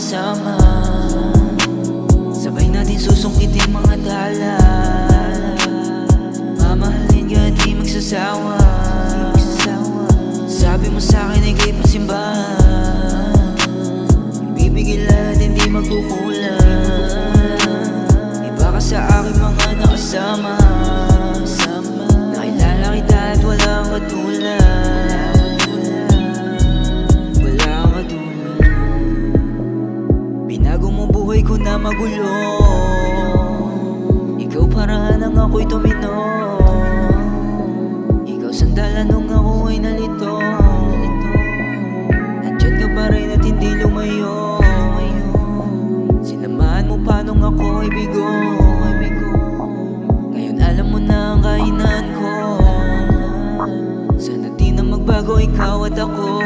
kasama Sabay natin susungkitin mga dala Mamahalin ka di magsasawa. Sabi mo sa'kin ay kay pasimbahan Bibigil lahat hindi magkukulang buhay ko na magulo. Ikaw paraan ang ako'y tumino. Ikaw sandalan nung ako ay nalito. Nandyan ka pa rin at hindi lumayo. Sinamahan mo pa nung ako ay bigo. Ngayon alam mo na ang kainan ko. Sana di na magbago ikaw at ako.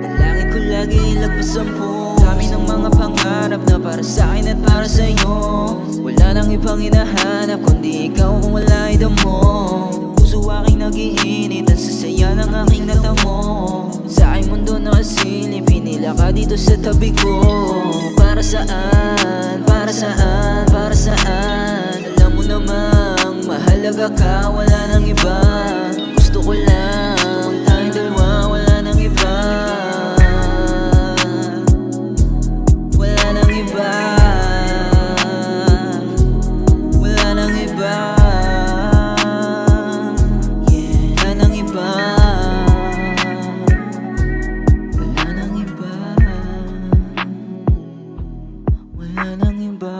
Dalangin ko lagi ilagpasan po Dami ng mga pangarap na para sa akin at para sa iyo Wala nang ibang hinahanap kundi ikaw kung wala ay damo. Puso aking nagiinit ang sasaya ng aking natamo. Sa aking mundo nakasilip pinila ka dito sa tabi ko. Para saan, para saan, para saan? Alam mo namang mahalaga ka wala nang iba na ng iba.